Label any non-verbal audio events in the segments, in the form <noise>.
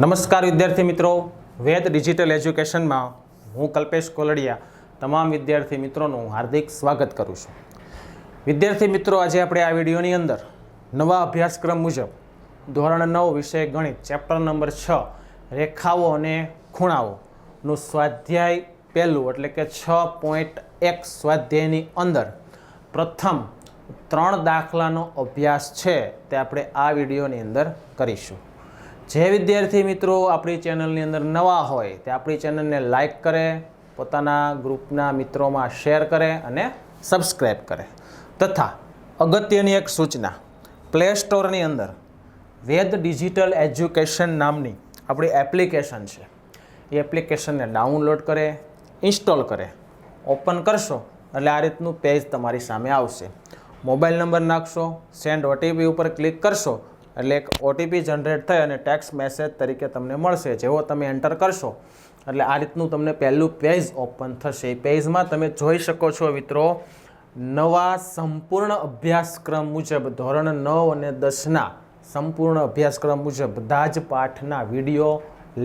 નમસ્કાર વિદ્યાર્થી મિત્રો. વેદ ડિજિટલ એજ્યુકેશનમાં હું કલ્પેશ કોલડિયા તમામ વિદ્યાર્થી મિત્રોનું હાર્દિક સ્વાગત કરું છું. વિદ્યાર્થી મિત્રો, આજે આપણે આ વિડીયોની અંદર નવા અભ્યાસક્રમ મુજબ ધોરણ નવ વિષય ગણિત, ચેપ્ટર નંબર છ, રેખાઓ અને ખૂણાઓનું સ્વાધ્યાય પહેલું, એટલે કે છ પોઈન્ટ એક સ્વાધ્યાયની અંદર પ્રથમ ત્રણ દાખલાનો અભ્યાસ છે તે આપણે આ વિડીયોની અંદર કરીશું. જે વિદ્યાર્થી મિત્રો આપણી ચેનલની અંદર નવા હોય તે આપણી ચેનલને લાઇક કરે, પોતાના ગ્રુપના મિત્રોમાં શેર કરે અને સબસ્ક્રાઈબ કરે. તથા અગત્યની એક સૂચના, પ્લે સ્ટોરની અંદર વેદ ડિજિટલ એજ્યુકેશન નામની આપણી એપ્લિકેશન છે. એ એપ્લિકેશનને ડાઉનલોડ કરે, ઇન્સ્ટોલ કરે, ઓપન કરશો એટલે આ રીતનું પેજ તમારી સામે આવશે. મોબાઈલ નંબર નાખશો, સેન્ડ ઓટીપી ઉપર ક્લિક કરશો એટલે એક ઓટીપી જનરેટ થઈ અને ટેક્સ મેસેજ તરીકે તમને મળશે, જેવો તમે એન્ટર કરશો. એટલે આ રીતનું તમને પહેલું પેજ ઓપન થશે. એ પેજમાં તમે જોઈ શકો છો મિત્રો, નવા સંપૂર્ણ અભ્યાસક્રમ મુજબ, ધોરણ નવ અને દસના સંપૂર્ણ અભ્યાસક્રમ મુજબ બધા જ પાઠના વીડિયો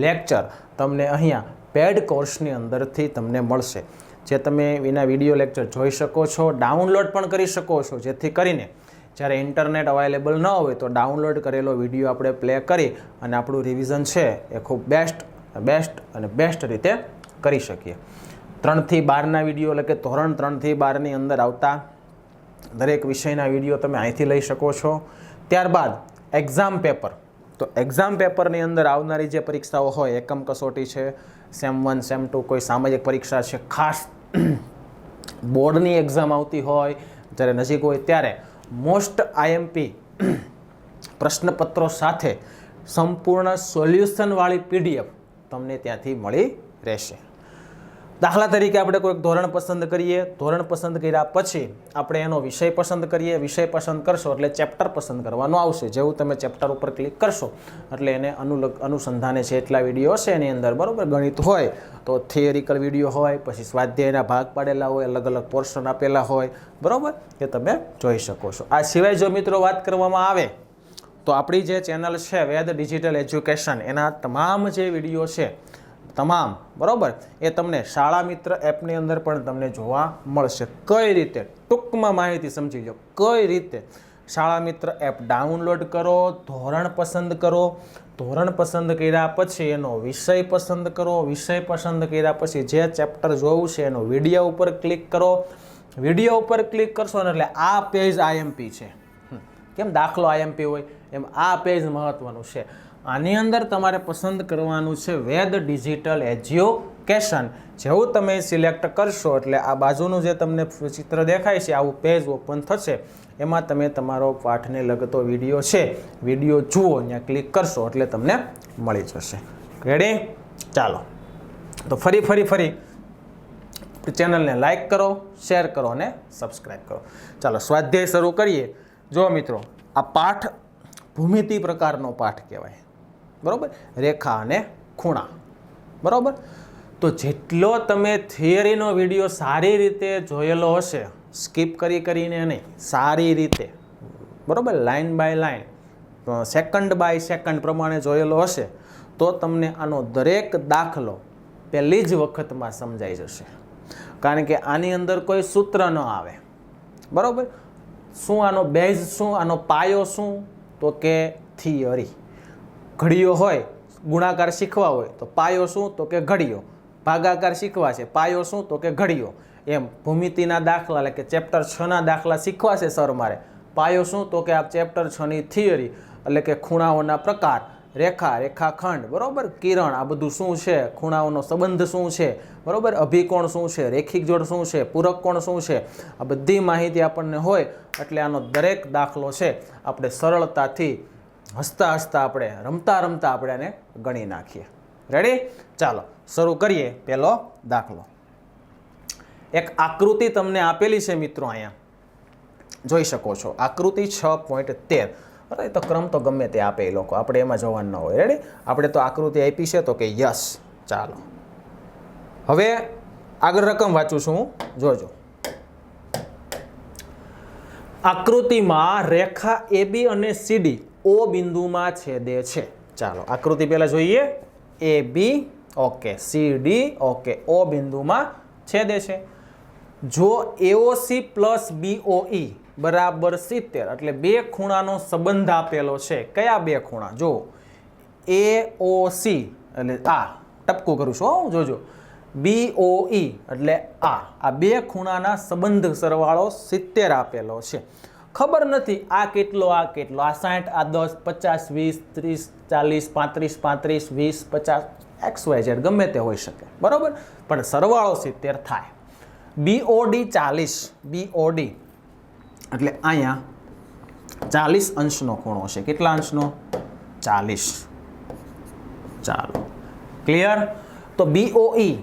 લેક્ચર તમને અહીંયા પેડ કોર્સની અંદરથી તમને મળશે. જે તમે એના વીડિયો લેક્ચર જોઈ શકો છો ડાઉનલોડ પણ કરી શકો છો. જેથી કરીને જ્યારે ઇન્ટરનેટ અવેલેબલ ન હોય તો ડાઉનલોડ કરેલો વીડિયો આપણે પ્લે કરી અને આપણું રિવિઝન છે એ ખૂબ બેસ્ટ બેસ્ટ અને બેસ્ટ રીતે કરી શકીએ. ત્રણથી બારના વીડિયો એટલે કે ધોરણ ત્રણથી બારની અંદર આવતા દરેક વિષયના વીડિયો તમે અહીંથી લઈ શકો છો. ત્યારબાદ એક્ઝામ પેપર તો એક્ઝામ પેપરની અંદર આવનારી જે પરીક્ષાઓ હોય, એકમ કસોટી છે સેમ વન સેમ ટુ કોઈ સામાજિક પરીક્ષા છે, ખાસ બોર્ડની એક્ઝામ આવતી હોય, જ્યારે નજીક હોય ત્યારે મોસ્ટ આઈએમપી પ્રશ્નપત્રો સાથે સંપૂર્ણ સોલ્યુશનવાળી પીડીએફ તમને ત્યાંથી મળી રહેશે. દાખલા તરીકે આપણે કોઈક ધોરણ પસંદ કરીએ, ધોરણ પસંદ કર્યા પછી આપણે એનો વિષય પસંદ કરીએ, વિષય પસંદ કરશો એટલે ચેપ્ટર પસંદ કરવાનો આવશે. જેવું તમે ચેપ્ટર ઉપર ક્લિક કરશો એટલે એને અનુલગ, અનુસંધાને છે એટલા વીડિયો હશે એની અંદર, બરાબર? ગણિત હોય તો થિયરિકલ વીડિયો હોય, પછી સ્વાધ્યાયના ભાગ પાડેલા હોય, અલગ અલગ પોર્શન આપેલા હોય, બરાબર? એ તમે જોઈ શકો છો. આ સિવાય જો મિત્રો વાત કરવામાં આવે, તો આપણી જે ચેનલ છે વેદ ડિજિટલ એજ્યુકેશન, એના તમામ જે વીડિયો છે તમામ, બરાબર? એ તમને શાળા મિત્ર એપની અંદર પણ તમને જોવા મળશે. કઈ રીતે? ટૂંકમાં માહિતી સમજી લો. કઈ રીતે? શાળા મિત્ર એપ ડાઉનલોડ કરો, ધોરણ પસંદ કરો. ધોરણ પસંદ કર્યા પછી એનો વિષય પસંદ કરો. વિષય પસંદ કર્યા પછી જે ચેપ્ટર જોવું છે એનો વીડિયો ઉપર ક્લિક કરો. વીડિયો ઉપર ક્લિક કરશો ને એટલે આ પેજ આઈએમપી છે. કેમ દાખલો આઈએમપી હોય? એમ આ પેજ મહત્ત્વનું છે. આની અંદર તમારે પસંદ કરવાનું છે વેદ ડિજિટલ એજ્યુકેશન. જેવું તમે સિલેક્ટ કરશો એટલે આ બાજુનું જે તમને ચિત્ર દેખાય છે, આવું પેજ ઓપન થશે. એમાં તમે તમારો પાઠને લગતો વીડિયો છે, વીડિયો જુઓ, ત્યાં ક્લિક કરશો એટલે તમને મળી જશે. રેડી ચાલો. તો ફરી ફરી ફરી ચેનલને લાઇક કરો, શેર કરો અને સબસ્ક્રાઈબ કરો. ચાલો, સ્વાધ્યાય શરૂ કરીએ. જો મિત્રો, આ પાઠ ભૂમિતિ પ્રકારનો પાઠ કહેવાય. બરાબર? રેખા અને ખૂણા. બરાબર? તો જેટલો તમે થિયરીનો વીડિયો સારી રીતે જોયેલો હશે, સ્કીપ કરી કરીને નહીં, સારી રીતે. બરાબર? Line by line second by second પ્રમાણે જોયેલો હશે, તો તમને આનો દરેક દાખલો પહેલી જ વખતમાં સમજાઈ જશે. કારણ કે આની અંદર કોઈ સૂત્ર ન આવે. બરાબર? શું આનો બેઝ શું? આનો પાયો શું? તો કે થિયરી. ઘડીઓ હોય, ગુણાકાર શીખવા હોય, તો પાયો શું? તો કે ઘડીઓ. ભાગાકાર શીખવા છે, પાયો શું? તો કે ઘડીઓ. એમ, ભૂમિતિના દાખલા, એટલે કે ચેપ્ટર છના દાખલા શીખવા છે સર મારે. પાયો શું? તો કે આ ચેપ્ટર છની થિયરી, એટલે કે ખૂણાઓના પ્રકાર. રેખા, રેખાખંડ, બરોબર? કિરણ, આ બધું શું છે? ખૂણાઓનો સંબંધ શું છે? બરોબર? અભિકોણ શું છે? રેખિક જોડ શું છે? પૂરક કોણ શું છે? આ બધી માહિતી આપણને હોય એટલે આનો દરેક દાખલો છે આપણે સરળતાથી હસતા હસતા આપણે, રમતા રમતા આપણે એને ગણી નાખીએ. રેડી ચાલો, શરૂ કરીએ પહેલો દાખલો. એક આકૃતિ તમને આપેલી છે મિત્રો અહીંયા. જોઈ શકો છો. આકૃતિ છ પોઈન્ટ તેર. અરે તો ક્રમ તો ગમે તે આપે એ લોકો. આપણે એમાં જવાનું ન હોય. રેડી આપણે તો આકૃતિ આપી છે તો કે યસ ચાલો. હવે આગળ રકમ વાંચું છું જોજો. આકૃતિમાં રેખા એબી અને સીડી ઓ બિંદુમાં છેદે છે. ચાલો, આકૃતિ પહેલાં જોઈએ. A B okay C D okay O બિંદુમાં છેદે છે. જો એઓસી પ્લસ બીઓઈ બરાબર સિત્તેર. એટલે બે ખૂણાનો સંબંધ આપેલો છે. કયા બે ખૂણા? જો એ ઓ સી એટલે આ. ટપકું કરું છું હો, જોજો. બી ઓ ઈ એટલે આ. આ બે ખૂણાના સંબંધ સરવાળો સિત્તેર આપેલો છે. ખબર નથી આ કેટલો આ કેટલો? આ સાઠ આ દસ પચાસ વીસ ત્રીસ ચાલીસ પાંત્રીસ પાંત્રીસ વીસ પચાસ એક્સ વાય ઝેડ ગમે તે હોઈ શકે. બરાબર? પણ સરવાળો સિત્તેર થાય. બીઓડી ચાલીસ. બીઓડી એટલે અહીંયા ચાલીસ અંશનો ખૂણો છે. કેટલા અંશનો? ચાલીસ. ચાલો. ક્લિયર તો બીઓઈ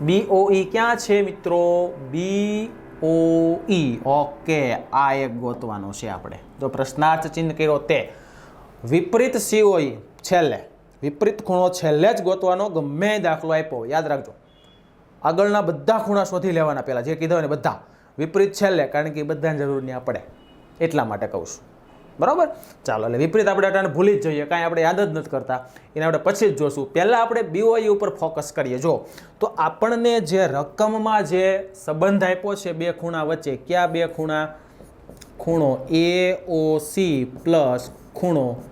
બીઓઈ ક્યાં છે મિત્રો? બીઓઈ ઓકે આ એક ગોતવાનો છે આપણે. જો પ્રશ્નાર્થ ચિહ્ન કર્યો તે. વિપરીત સીઓઈ છેલ્લે. વિપરીત ખૂણો છેલ્લે જ ગોતવાનો ગમે દાખલો આપ્યો. યાદ રાખજો. આગળના બધા ખૂણા શોધી લેવાના પહેલાં. જે કીધા ને બધા. વિપરીત છેલ્લે, કારણ કે એ બધાને જરૂર નહીં પડે. એટલા માટે કહું છું. બરાબર? ચાલો, એટલે વિપરીત આપણે અટાણે ભૂલી જ જઈએ, કાંઈ આપણે યાદ જ નથી કરતા. એને આપણે પછી જ જોશું. પહેલાં આપણે બીઓઈ ઉપર ફોકસ કરીએ. જો, તો આપણને જે રકમમાં જે સંબંધ આપ્યો છે બે ખૂણા વચ્ચે, ક્યાં બે ખૂણા? ખૂણો એ ઓ સી પ્લસ ખૂણો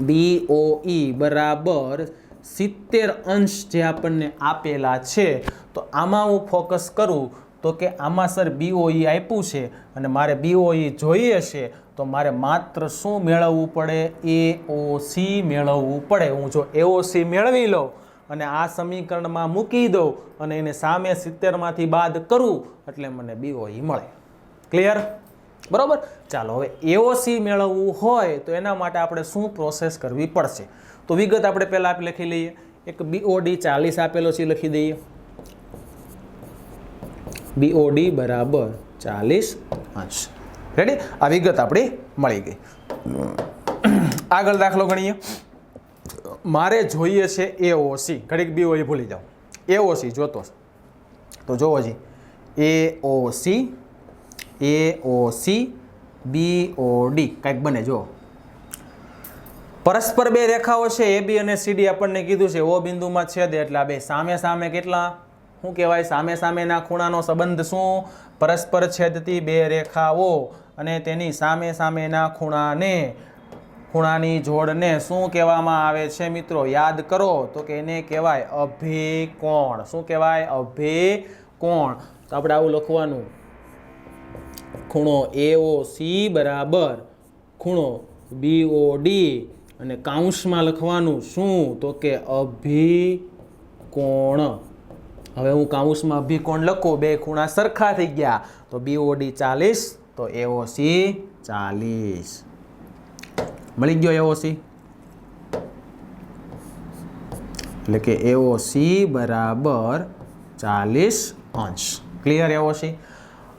બી ઓ ઈ બરાબર સિત્તેર અંશ જે આપણને આપેલા છે, તો આમાં હું ફોકસ કરું તો કે આમાં સર બીઓઈ આપ્યું છે અને મારે બીઓઈ જોઈએ છે, તો મારે માત્ર શું મેળવવું પડે? એ ઓ સી મેળવવું પડે. હું જો એઓસી મેળવી લઉં અને આ સમીકરણમાં મૂકી દઉં અને એને સામે સિત્તેરમાંથી બાદ કરું, એટલે મને બીઓઈ મળે. ક્લિયર બરાબર? ચાલો, હવે એઓસી મેળવવું હોય તો એના માટે આપણે શું પ્રોસેસ કરવી પડશે? તો વિગત આપણે પહેલાં લખી લઈએ. એક બીઓડી ચાલીસ આપેલો છે, લખી દઈએ. બીઓડી બરાબર ચાલીસ. અંશ રેડી આ વિગત આપણી મળી ગઈ. આગળ દાખલો ગણીએ. મારે જોઈએ છે એઓસી ઘડીક બીઓઈ ભૂલી જાઓ એઓસી જોતો તો જોવો જી. AOC A O C B O D કંઈક બને જો પરસ્પર બે રેખાઓ છે. એ બી અને સીડી આપણને કીધું છે. ઓ બિંદુમાં છેદ એટલે આ બે સામે સામે કેટલા? શું કહેવાય? સામે સામેના ખૂણાનો સંબંધ શું? પરસ્પર છેદતી બે રેખાઓ અને તેની સામે સામેના ખૂણાને, ખૂણાની જોડને શું કહેવામાં આવે છે મિત્રો? યાદ કરો તો કે એને કહેવાય અભિકોણ. શું કહેવાય? અભિકોણ. તો આપણે આવું લખવાનું. ખૂણો એઓ સી બરાબર. ખૂણો બીઓ ડી અને કાઉન્સમાં લખવાનું શું? તો કે અભિકોણ. હવે હું કાઉન્સમાં અભિકોણ લખું? બે ખૂણા સરખા થઈ ગયા. તો બીઓડી ચાલીસ, તો એઓ સી ચાલીસ. મળી ગયો એઓ સી એટલે કે એઓ સી બરાબર ચાલીસ અંશ. ક્લિયર એઓ સી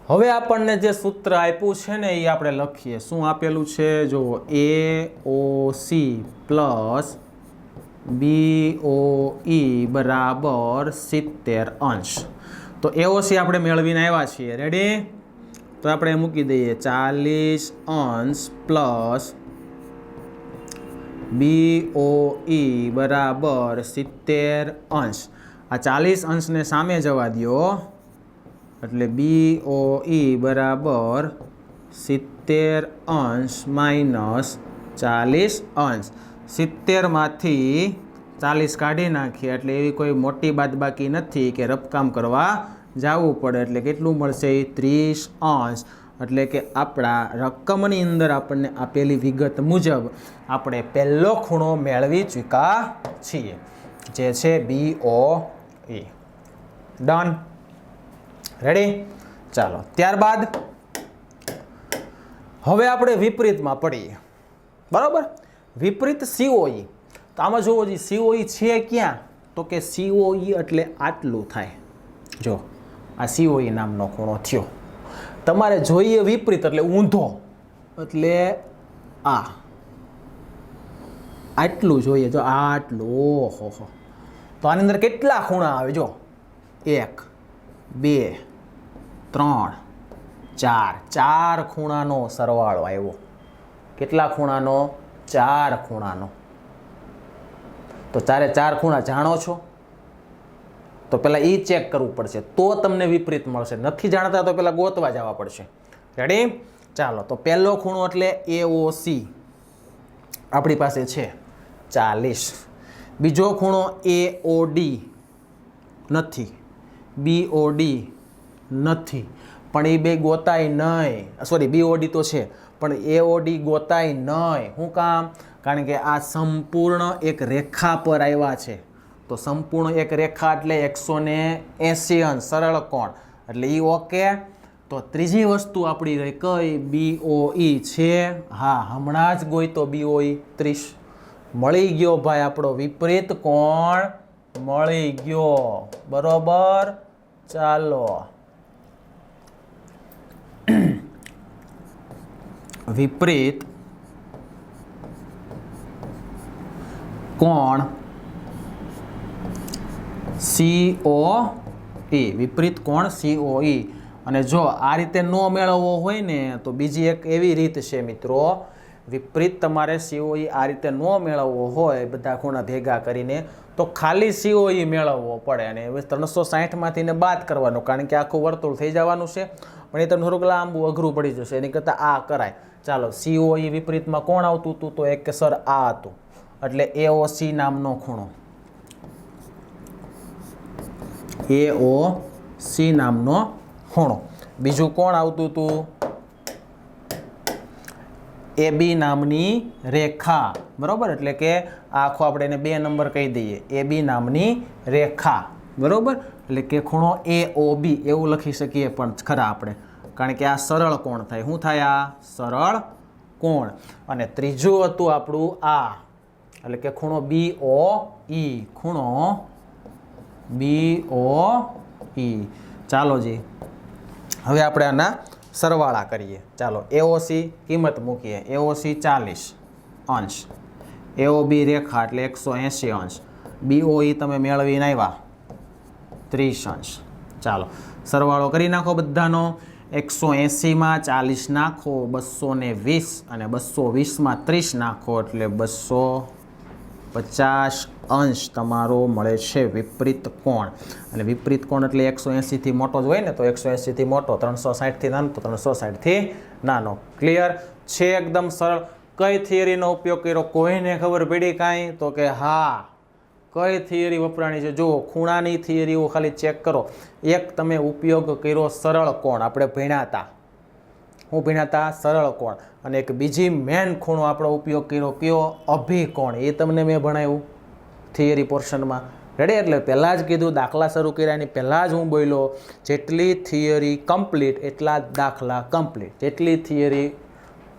હવે આપણને જે સૂત્ર આપ્યું છે ને, એ આપણે લખીએ. શું આપેલું છે? જો એ ઓ સી પ્લસ બી ઓ ઈ બરાબર સિત્તેર અંશ. તો એઓસી આપણે મેળવીને આવ્યા છીએ. રેડી તો આપણે મૂકી દઈએ. ચાલીસ અંશ પ્લસ બી ઓ ઈ બરાબર સિત્તેર અંશ. આ ચાલીસ અંશને સામે જવા દ્યો. એટલે બી ઓ ઈ બરાબર સિત્તેર અંશ માઇનસ ચાલીસ અંશ. સિત્તેરમાંથી ચાલીસ કાઢી નાખીએ એટલે એવી કોઈ મોટી બાદબાકી નથી કે રફકામ કરવા જવું પડે. એટલે કેટલું મળશે? ત્રીસ અંશ. એટલે કે આપણા રકમની અંદર આપણને આપેલી વિગત મુજબ આપણે પહેલો ખૂણો મેળવી ચૂક્યા છીએ, જે છે બી ઓ એ ડન રેડી ચાલો. ત્યારબાદ હવે આપણે વિપરીતમાં પડીએ. બરાબર? વિપરીત સીઓઈ તો આમાં જોવો જી સીઓઈ છે ક્યાં? તો કે સીઓઈ એટલે આટલું થાય. જો, આ સીઓઈ નામનો ખૂણો થયો. તમારે જોઈએ વિપરીત એટલે ઊંધો. એટલે આ. આટલું જોઈએ. જો, આટલું, ઓહો, હો. તો આની અંદર કેટલા ખૂણા આવે? જો, એક, બે, ત્રણ, ચાર. ચાર ખૂણાનો સરવાળો આવ્યો. કેટલા ખૂણાનો? ચાર ખૂણાનો. તો ચારે ચાર ખૂણા જાણો છો? તો પહેલાં એ ચેક કરવું પડશે. તો તમને વિપરીત મળશે. નથી જાણતા તો પહેલાં ગોતવા જવા પડશે. રેડી ચાલો, તો પહેલો ખૂણો એટલે એ ઓ સી આપણી પાસે છે ચાલીસ. બીજો ખૂણો એ ઓ ડી નથી. બી ઓ ડી નથી. પણ એ બે ગોતાય નહીં. સોરી બી ઓ ડી તો છે. પણ એ ઓડી ગોતાય નહીં શું કામ? કારણ કે આ સંપૂર્ણ એક રેખા પર આવ્યા છે. તો સંપૂર્ણ એક રેખા એટલે એકસો ને એંસી સરળ કોણ? એટલે એ ઓકે. તો ત્રીજી વસ્તુ આપણી કઈ? બી ઓ ઈ છે. હા, હમણાં જ ગોઈ તો બી ઓ ઈ ત્રીસ. મળી ગયો ભાઈ આપણો વિપરીત કોણ? મળી ગયો. બરોબર? ચાલો. વિપરીત કોણ? સીઓ ઈ વિપરીત કોણ? સી ઓ ઈ અને જો આ રીતે ન મેળવવો હોય ને, તો બીજી એક એવી રીત છે મિત્રો. વિપરીત તમારે સીઓઈ આ રીતે ન મેળવવો હોય, બધા ખૂણા ભેગા કરીને, તો ખાલી સીઓઈ મેળવવો પડે. અને હવે ત્રણસો સાહીઠમાંથી ને બાદ કરવાનો, કારણ કે આખું વર્તુળ થઈ જવાનું છે. પણ એ તમને થોડુંક લાંબુ, અઘરું પડી જશે. એની કરતાં આ કરાય. ચાલો, સીઓ એ વિપરીતમાં કોણ આવતું હતું તો એક સર આ હતું. એટલે એઓસી નામનો ખૂણો. એઓ સી નામનો ખૂણો. બીજું કોણ આવતું હતું એ બી નામની રેખા. બરાબર? એટલે કે આખો આપણે એને બે નંબર કહી દઈએ. એ બી નામની રેખા. બરોબર? એટલે કે ખૂણો એ ઓ બી એવું લખી શકીએ પણ ખરા આપણે. કારણ કે આ સરળ કોણ થાય? શું થાય આ? સરળ કોણ? અને ત્રીજું હતું આપણું આ. એટલે કે ખૂણો બી ઓ ઈ ખૂણો બી ઓ ઈ ચાલો જી. હવે આપણે આના સરવાળા કરીએ. ચાલો એઓસી કિંમત મૂકીએ. એઓસી ચાલીસ અંશ. એઓ બી રેખા એટલે એકસો એંશી અંશ. બીઓઈ તમે મેળવીને આવ્યા ત્રીસ અંશ. ચાલો, સરવાળો કરી નાખો બધાનો. એકસો એંસીમાં ચાલીસ નાખો, બસો ને વીસ અને બસો વીસમાં ત્રીસ નાખો એટલે બસો પચાસ અંશ તમારો મળે છે વિપરીત કોણ? અને વિપરીત કોણ એટલે એકસો એંસીથી મોટો જ હોય ને, તો એકસો એંસીથી મોટો, ત્રણસો સાઠથી નાનો, તો ત્રણસો સાઠથી નાનો. ક્લિયર છે એકદમ સરળ. કઈ થિયરીનો ઉપયોગ કર્યો? કોઈને ખબર પડી કાંઈ? તો કે હા. કઈ થિયરી વપરાણી છે? જુઓ, ખૂણાની થિયરીઓ ખાલી ચેક કરો. એક તમે ઉપયોગ કર્યો સરળ કોણ? આપણે ભીણાતા. હું ભીણાતા, સરળ કોણ? અને એક બીજી મેન ખૂણો આપણો ઉપયોગ કર્યો કયો? અભિકોણ એ તમને મેં ભણાવ્યું થિયરી પોર્શનમાં. રેડી એટલે પહેલાં જ કીધું, દાખલા શરૂ કર્યા એની પહેલાં જ હું બોલ્યો, જેટલી થિયરી કમ્પ્લીટ એટલા દાખલા કમ્પ્લીટ જેટલી થિયરી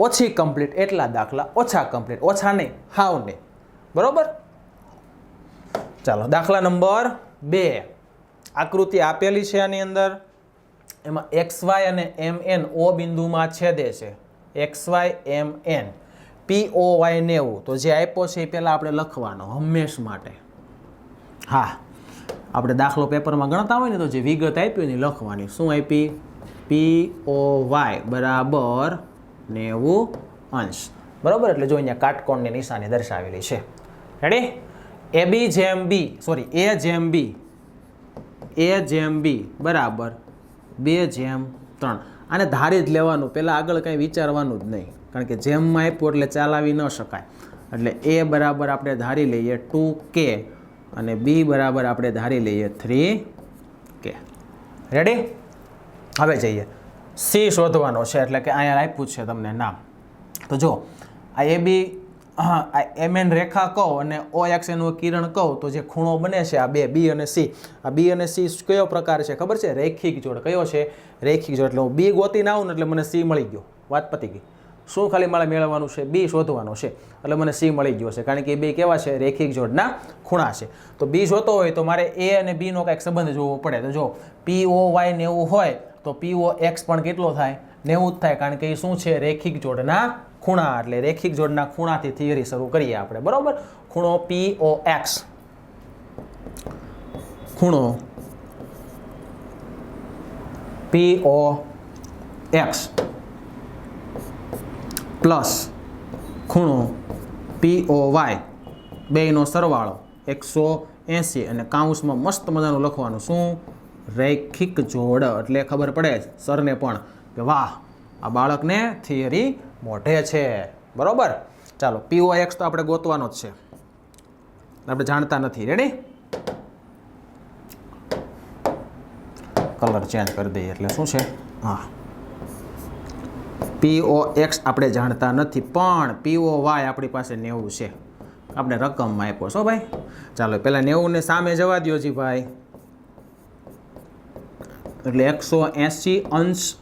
ઓછી કમ્પ્લીટ એટલા દાખલા ઓછા કમ્પ્લીટ ઓછા નહીં, હાવ નહીં. બરોબર? ચાલો, દાખલા નંબર બે. આકૃતિ આપેલી છે આની અંદર. એમાં એક્સ વાય અને એમ એન ઓ બિંદુમાં છેદે છે. X Y, M N. P O Y નેવું. તો જે આપ્યો છે એ પહેલાં આપણે લખવાનો, હંમેશ માટે. હા, આપણે દાખલો પેપરમાં ગણતા હોય ને તો જે વિગત આપી ને લખવાની. શું આપી? પી ઓ વાય બરાબર નેવું અંશ. બરાબર? એટલે જો અહીંયા કાટકોણની નિશાની દર્શાવેલી છે. રેડી એ બી જેમ બી સોરી એ જેમ બી એ જેમ બી બરાબર. બે જેમ ત્રણ. આને ધારી જ લેવાનું. પહેલાં આગળ કંઈ વિચારવાનું જ નહીં. કારણ કે જેમમાં આપ્યું એટલે ચાલાવી ન શકાય. એટલે એ બરાબર આપણે ધારી લઈએ ટુ કે અને બી બરાબર આપણે ધારી લઈએ થ્રી કે રેડી હવે જઈએ. સી શોધવાનો છે એટલે કે અહીંયા આપ્યું છે તમને નામ. તો જો, આ એ બી આ એમ એન રેખા કહો અને ઓ એક્સ એનું કિરણ કહો તો જે ખૂણો બને છે આ બે બી અને સી આ બી અને સી કયો પ્રકાર છે ખબર છે? રેખિક જોડ. કયો છે? રેખિક જોડ. એટલે હું બી ગોતીને આવું ને એટલે મને સી મળી ગયો. વાત પતી ગઈ. શું ખાલી મારે મેળવવાનું છે? બી શોધવાનું છે. એટલે મને સી મળી ગયો છે. કારણ કે બે કેવા છે? રેખિક જોડના ખૂણા છે. તો બી જોતો હોય તો મારે એ અને બીનો કાંઈક સંબંધ જોવો પડે. તો જો પી ઓ વાય નેવું હોય તો પી ઓ એક્સ પણ કેટલો થાય? નેવું જ થાય. કારણ કે એ શું છે? રેખિક જોડના ખૂણા એટલે રેખિક જોડના ખૂણાથી થિયરી શરૂ કરીએ આપણે. બરોબર? ખૂણો પી ઓ એક્સ ખૂણો પી ઓ એક્સ પ્લસ ખૂણો પી ઓ વાય બેયનો સરવાળો એકસો એંસી અને કાઉન્સમાં મસ્ત મજાનું લખવાનું શું? રૈખિક જોડ. એટલે ખબર પડે સરને પણ કે વાહ, આ બાળકને થિયરી મોઢે છે. બરાબર? ચાલો પીઓ એક્સ તો આપણે ગોતવાનો જ છે. આપણે જાણતા નથી. રેડી કલર ચેન્જ કરી દઈએ એટલે શું છે? હા. પીઓ એક્સ આપણે જાણતા નથી, પણ પીઓ વાય આપણી પાસે નેવું છે. આપણે રકમમાં આપ્યો છો ભાઈ. ચાલો, પહેલાં નેવુંને સામે જવા દો જી ભાઈ. એટલે એકસો એંસી અંશ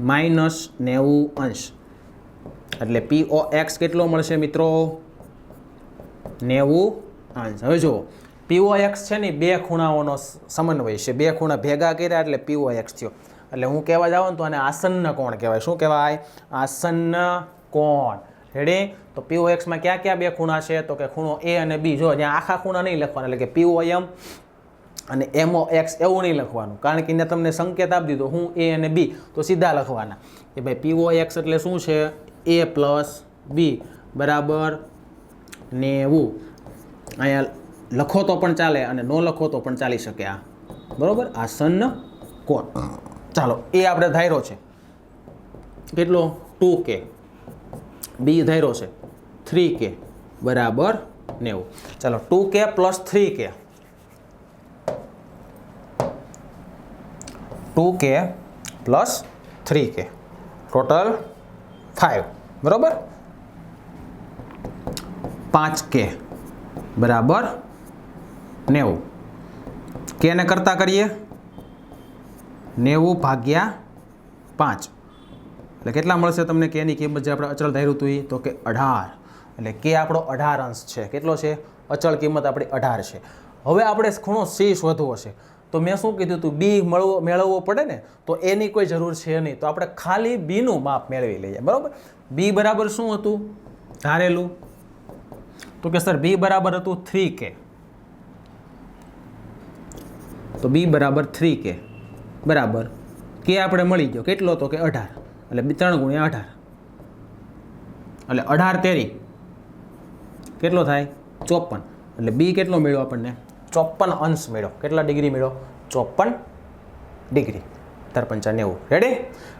માઇનસ નેવું અંશ. એટલે પીઓ એક્સ કેટલો મળશે મિત્રો? નેવું. અંશ હવે જુઓ. પીઓ એક્સ છે ને, બે ખૂણાઓનો સમન્વય છે. બે ખૂણા ભેગા કર્યા એટલે પીઓ એક્સ થયો. એટલે હું કહેવા જાઉં તો આને આસન્ન કોણ કહેવાય. શું કહેવાય? આસન્ન કોણ. રેડી તો પીઓ એક્સમાં ક્યાં ક્યાં બે ખૂણા છે? તો કે ખૂણો એ અને બી જો જ્યાં આખા ખૂણા નહીં લખવાના, એટલે કે પીઓ એમ અને એમઓ એક્સ એવું નહીં લખવાનું. કારણ કે એને તમને સંકેત આપી દીધો. હું એ અને બી તો સીધા લખવાના. કે ભાઈ પીઓ એક્સ એટલે શું છે? એ પ્લસ બી બરાબર? નેવું. અહીંયા લખો તો પણ ચાલે અને ન લખો તો પણ ચાલી શકે આ. બરાબર? આસન્ન કોણ? ચાલો, એ આપણે ધાર્યો છે. કેટલો? ટુ કે. બી ધાર્યો છે. થ્રી કે. બરાબર? નેવું. ચાલો, two K plus three K. Two K plus three K. Total five બરાબર? પાંચ કે બરાબર નેવું. કેને કરતાં કરીએ? નેવું ભાગ્યા પાંચ. એટલે કેટલા મળશે તમને કેની કિંમત જે આપણે અચળ ધાર્યું હતું તો કે અઢાર. એટલે કે આપણો અઢાર અંશ છે. કેટલો છે? અચળ કિંમત આપણી અઢાર છે. હવે આપણે ખૂણો સી શોધવો છે. તો મેં શું કીધું હતું? બી મળવો, મેળવવો પડે ને, તો એની કોઈ જરૂર છે નહીં. તો આપણે ખાલી બીનું માપ મેળવી લઈએ. બરાબર? બી બરાબર શું હતું? ધારેલું. તો કે સર, બી બરાબર હતું થ્રી કે. તો બી બરાબર થ્રી કે. બરાબર. કે આપણે મળી ગયો? કેટલો તો કે અઢાર. એટલે ત્રણ ગુણ્યા અઢાર. એટલે અઢાર તેરી. કેટલો થાય? ચોપન. એટલે બી કેટલો મળ્યો આપણને? ચોપન અંશ મેળો. કેટલા ડિગ્રી મળ્યો ચોપન ડિગ્રી. તરપંચા નેવું રેડી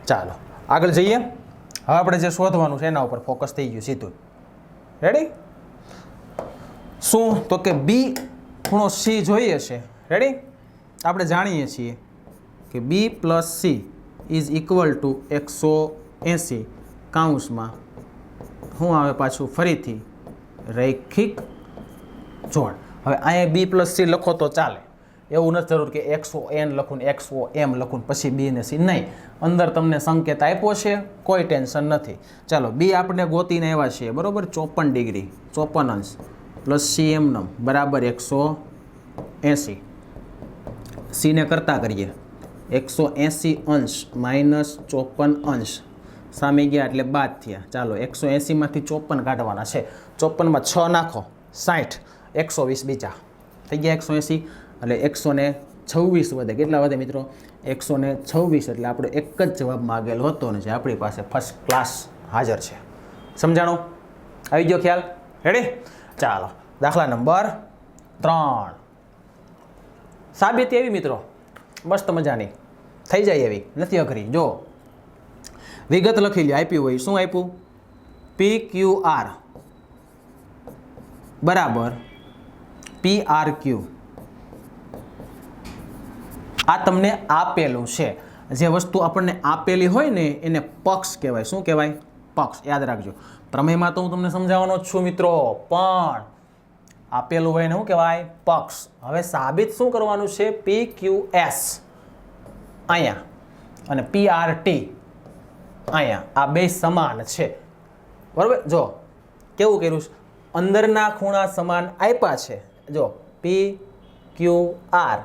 ચાલો. આગળ જઈએ. હવે આપણે જે શોધવાનું છે એના ઉપર ફોકસ થઈ ગયું સીધું. રેડી શું? તો કે બી ખૂણો સી જોઈએ છે. રેડી આપણે જાણીએ છીએ કે B plus C is equal to એકસો એંસી કાઉન્સમાં હું આવે પાછું ફરીથી રૈખિક જોડ. હવે અહીંયા બી પ્લસ સી લખો તો ચાલે. એવું નથી જરૂર કે એકસો એન લખું એકસો એમ લખું પછી બી ને સી નહીં. અંદર તમને સંકેત આપ્યો છે, કોઈ ટેન્શન નથી. ચાલો બી આપણે ગોતીને આવ્યા છીએ, બરાબર? ચોપન ડિગ્રી, ચોપન અંશ પ્લસ સી એમ નમ બરાબર એકસો એંસી સીને કરતા કરીએ. એકસો એંસી અંશ માઇનસ ચોપન અંશ. સામે ગયા એટલે બાદ થયા. ચાલો એકસો એંસીમાંથી ચોપન કાઢવાના છે. ચોપનમાં છ નાખો, સાઠ. એકસો વીસ બીજા. થઈ ગયા એકસો એંસી એટલે એકસો ને છવ્વીસ વધે. કેટલા વધે મિત્રો? એકસો ને છવ્વીસ એટલે આપણો એક જ જવાબ માગેલો હતો ને જે આપણી પાસે ફર્સ્ટ ક્લાસ હાજર છે. સમજાણો? આવી ગયો ખ્યાલ? રેડી ચાલો. દાખલા નંબર ત્રણ. સાબિતી એવી મિત્રો. મસ્ત મજાની. થઈ જાય એવી. નથી અઘરી. જો. વિગત લખી લે આપ્યું હોય. શું આપ્યું? પી ક્યુ આર બરાબર. પી આર ક્યુ આ તમને આપેલું છે. જે વસ્તુ આપણને આપેલી હોય ને, એને પક્ષ કહેવાય. શું કહેવાય? પક્ષ. યાદ રાખજો. પ્રમેયમાં તો હું તમને સમજાવવાનો જ છું મિત્રો. પણ આપેલું હોય ને શું કહેવાય? પક્ષ. હવે સાબિત શું કરવાનું છે? પી ક્યુ એસ અહીંયા. અને પી આર ટી અહીંયા. આ બે સમાન છે. બરાબર? જો, કેવું કર્યું છે? અંદરના ખૂણા સમાન આપ્યા છે. જો પી ક્યુ આર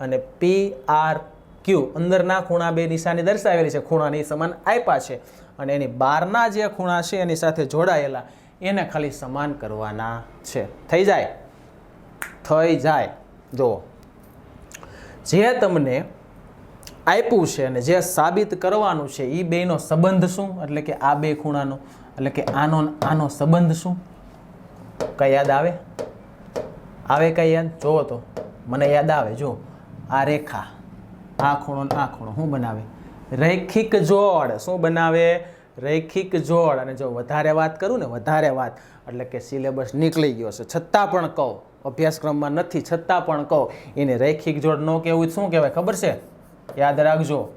અને પી આર ક્યુ અંદરના ખૂણા બે નિશાની દર્શાવેલી છે. ખૂણાની સમાન આપ્યા છે અને એની બહારના જે ખૂણા છે એની સાથે જોડાયેલા એને ખાલી સમાન કરવાના છે. થઈ જાય? થઈ જાય. જુઓ જે તમને આપ્યું છે અને જે સાબિત કરવાનું છે એ બેનો સંબંધ શું? એટલે કે આ બે ખૂણાનો, એટલે કે આનો આનો સંબંધ શું? કઈ યાદ આવે? આવે કઈ યાદ જોવો તો. મને યાદ આવે, જો. આ રેખા, આ ખૂણો આ ખૂણો શું બનાવે? રૈખિક જોડ. શું બનાવે? રૈખિક જોડ. અને જો વધારે વાત કરું ને, વધારે વાત, એટલે કે સિલેબસ નીકળી ગયો છે. છતાં પણ કહું, અભ્યાસક્રમમાં નથી, છતાં પણ કહું, એને રૈખિક જોડ ન કહેવું શું કહેવાય? ખબર છે? યાદ રાખજો.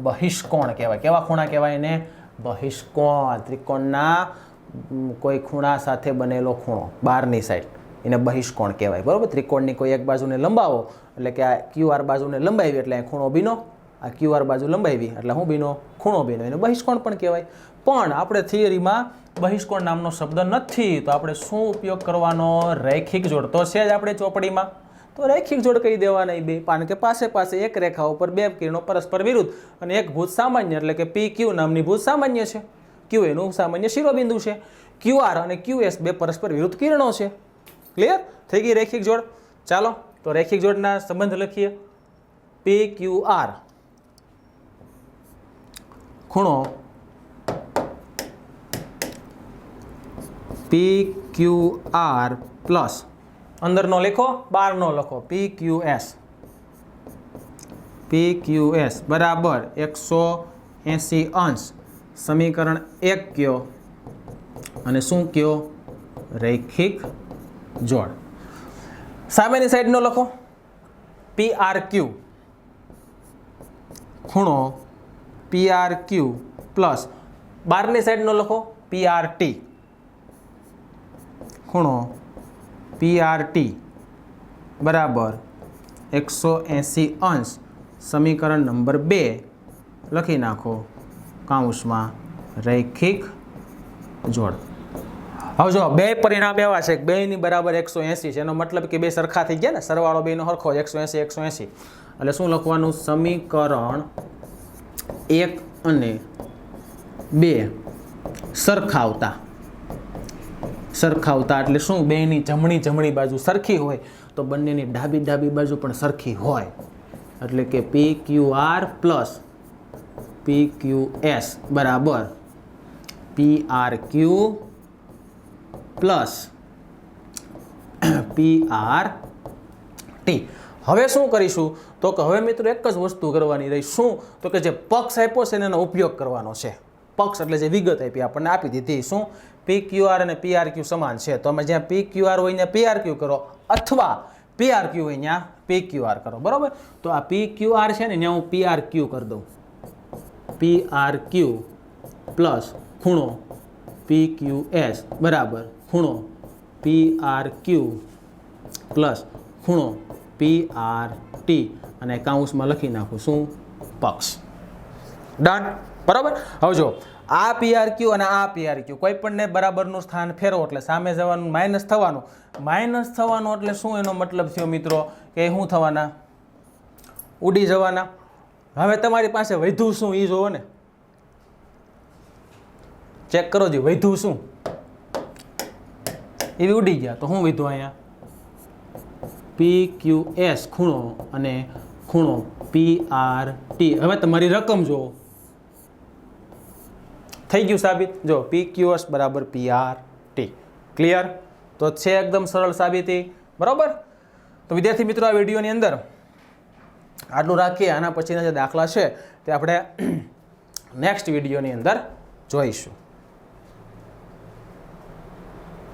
બહિષ્કોણ કહેવાય. કેવા ખૂણા કહેવાય એને? બહિષ્કોણ. ત્રિકોણના કોઈ ખૂણા સાથે બનેલો ખૂણો. બહારની સાઈડ એને બહિષ્કોણ કહેવાય. બરાબર? ત્રિકોણની કોઈ એક બાજુને લંબાવો, એટલે કે આ ક્યુ આર બાજુને લંબાવી, એટલે ખૂણો બીનો, આ ક્યુ આર બાજુ લંબાવી, એટલે હું બીનો, ખૂણો બીનો. એને બહિષ્કોણ પણ કહેવાય. પણ આપણે થિયરીમાં બહિષ્કોણ નામનો શબ્દ નથી, તો આપણે શું ઉપયોગ કરવાનો? રૈખિક જોડ તો છે જ આપણે ચોપડીમાં. તો રૈખિક જોડ કહી દેવાના બે, કારણ કે પાસે પાસે એક રેખા ઉપર બે કિરણો પરસ્પર વિરુદ્ધ, અને એક ભૂત સામાન્ય, એટલે કે પી ક્યુ નામની ભૂત સામાન્ય છે. ક્યુ એનું સામાન્ય શિરોબિંદુ છે. ક્યુ આર અને ક્યુ એસ બે પરસ્પર વિરુદ્ધ કિરણો છે. ક્લિયર થઈ ગઈ રેખિક જોડ. ચાલો, તો રેખિક જોડના સંબંધ લખીએ. પી ક્યુ આર ખૂણો પી ક્યુ આર પ્લસ અંદરનો લખો, બહારનો લખો. P Q S P Q S બરાબર. એકસો એંસી અંશ. સમીકરણ એક કયો? અને શું કયો? રૈખિક જોડ. સામેની સાઈડનો લખો. પી આર ક્યુ ખૂણો પી આર ક્યુ પ્લસ બારની સાઈડનો લખો પી આર ટી ખૂણો પી આર ટી બરાબર એકસો એંસી અંશ. સમીકરણ નંબર બે. લખી નાખો. કાઉન્સમાં રૈખિક જોડ. હવે જો બે પરિણામ એવા છે કે બેની બરાબર એકસો એંસી છે, એનો મતલબ કે બે સરખા થઈ ગયા ને, સરવાળો બેનો સરખો એકસો એંસી એકસો એંસી. એટલે શું લખવાનું? સમીકરણ એક અને બે સરખાવતા. સરખાવતા એટલે શું? બેની જમણી જમણી બાજુ સરખી હોય તો બંનેની ડાબી ડાબી બાજુ પણ સરખી હોય. એટલે કે P Q R plus P Q S બરાબર. P R Q plus P R T હવે શું કરીશું? તો કે હવે મિત્રો એક જ વસ્તુ કરવાની રહી. શું? તો કે જે પક્ષ આપ્યો છે એનો ઉપયોગ કરવાનો છે. પક્ષ એટલે જે વિગત આપી આપણને આપી દીધી. શું? પી ક્યુ આર અને પી આર ક્યુ સમાન છે. તો અમે જ્યાં પી ક્યુ આર હોય ત્યાં પી આર ક્યુ કરો અથવા પી આર ક્યુ હોય ત્યાં પી ક્યુ આર કરો. બરાબર? તો આ પી ક્યુ આર છે ને ત્યાં હું પી આર ક્યુ કરી દઉં. પી આર ક્યુ પ્લસ ખૂણો પી ક્યુ એસ બરાબર? ખૂણો પી આર ક્યુ પ્લસ ખૂણો પી આર ટી અને કાઉન્સમાં લખી નાખું શું પક્ષ. ડન બરાબર? હવે જો આ પીઆર ક્યુ અને આ પીઆર ક્યુ કોઈ પણને બરાબરનું સ્થાન ફેરવો એટલે સામે જવાનું માઇનસ થવાનું. માઇનસ થવાનું એટલે શું એનો મતલબ થયો મિત્રો? કે શું થવાના? ઉડી જવાના. હવે તમારી પાસે વધુ શું એ જોવો ને. ચેક કરો જી, વધુ શું? એવી ઉડી ગયા. તો હું વિધો અહીંયા? પી ક્યુ એસ ખૂણો અને ખૂણો. પી આર ટી હવે તમારી રકમ જુઓ. થઈ ગયું સાબિત? જો પી ક્યુ એસ બરાબર પી આર ટી ક્લિયર તો છે એકદમ સરળ સાબિતી. બરાબર? તો વિદ્યાર્થી મિત્રો, આ વિડીયોની અંદર આટલું રાખીએ. આના પછીના જે દાખલા છે તે આપણે <clears throat> નેક્સ્ટ વિડીયોની અંદર જોઈશું.